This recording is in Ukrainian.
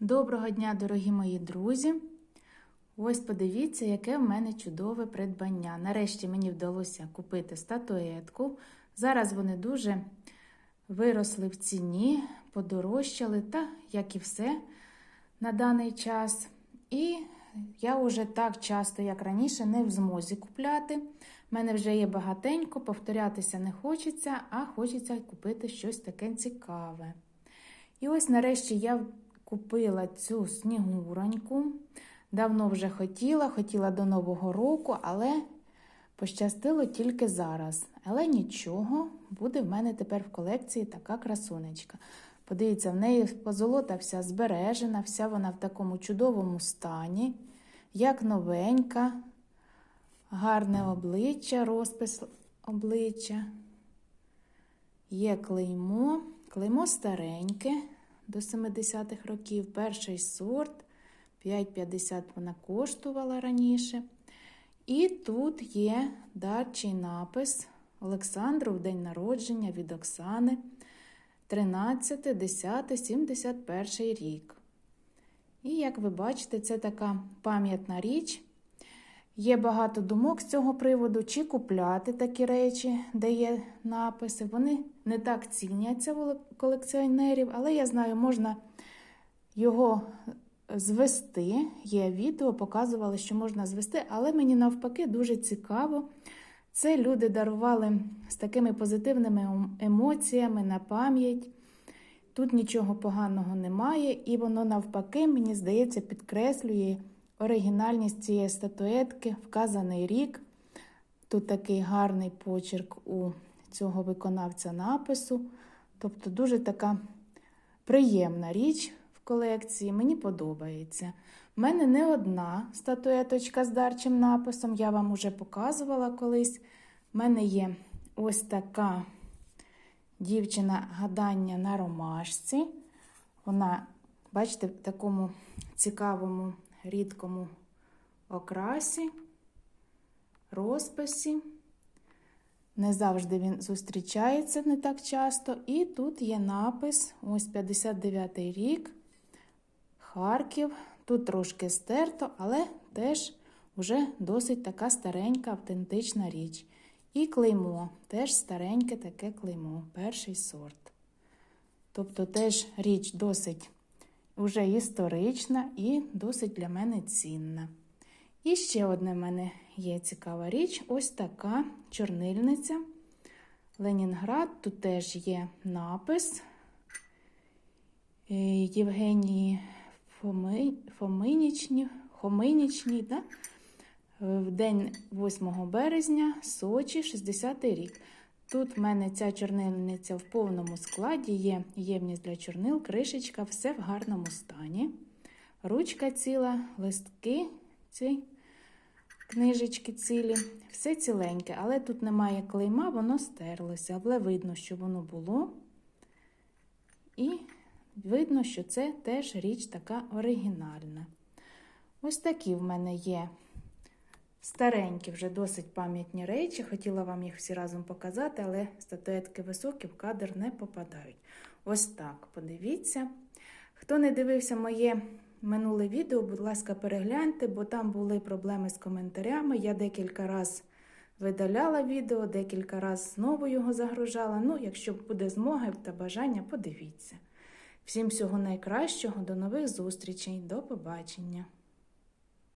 Доброго дня, дорогі мої друзі! Ось подивіться, яке в мене чудове придбання. Нарешті мені вдалося купити статуетку. Зараз вони дуже виросли в ціні, подорожчали, та як і все на даний час. І я вже так часто, як раніше, не в змозі купляти. У мене вже є багатенько, повторятися не хочеться, а хочеться купити щось таке цікаве. І ось нарешті я купила цю снігуроньку. Давно вже хотіла, хотіла до Нового року, але пощастило тільки зараз. Але нічого, буде в мене тепер в колекції така красунечка. Подивіться, в неї позолота вся збережена, вся вона в такому чудовому стані, як новенька, гарне обличчя, розпис обличчя. Є клеймо, клеймо стареньке до 70-х років, перший сорт, 5,50 вона коштувала раніше. І тут є дачий напис Олександру в день народження від Оксани 13, 10, 71 рік. І як ви бачите, це така пам'ятна річ. Є багато думок з цього приводу, чи купляти такі речі, де є написи. Вони не так ціняться у колекціонерів, але я знаю, можна його звести. Є відео, показували, що можна звести, але мені навпаки дуже цікаво. Це люди дарували з такими позитивними емоціями на пам'ять. Тут нічого поганого немає, і воно навпаки, мені здається, підкреслює оригінальність цієї статуетки, вказаний рік. Тут такий гарний почерк у цього виконавця напису. Тобто дуже така приємна річ в колекції, мені подобається. У мене не одна статуеточка з дарчим написом, я вам уже показувала колись. У мене є ось така дівчина гадання на ромашці. Вона, бачите, в такому цікавому рідкому окрасі, розписі. Не завжди він зустрічається не так часто. І тут є напис: ось 59-й рік, Харків. Тут трошки стерто, але теж вже досить така старенька, автентична річ. І клеймо, теж стареньке таке клеймо, перший сорт. Тобто теж річ досить вже історична і досить для мене цінна. І ще одне в мене є цікава річ ось така чорнильниця. Ленінград, тут теж є напис Євгенії Фоминічні, Хоминічні, да? в день 8 березня, Сочі, 60-й рік. Тут в мене ця чорнильниця в повному складі, є ємність для чорнил, кришечка, все в гарному стані. Ручка ціла, листки, ці книжечки цілі, все ціленьке, але тут немає клейма, воно стерлося, але видно, що воно було. І видно, що це теж річ така оригінальна. Ось такі в мене є Старенькі, вже досить пам'ятні речі. Хотіла вам їх всі разом показати, але статуетки високі в кадр не попадають. Ось так, подивіться. Хто не дивився моє минуле відео, будь ласка, перегляньте, бо там були проблеми з коментарями. Я декілька разів видаляла відео, декілька разів знову його загружала. Ну, якщо буде змога та бажання, подивіться. Всім всього найкращого, до нових зустрічей, до побачення!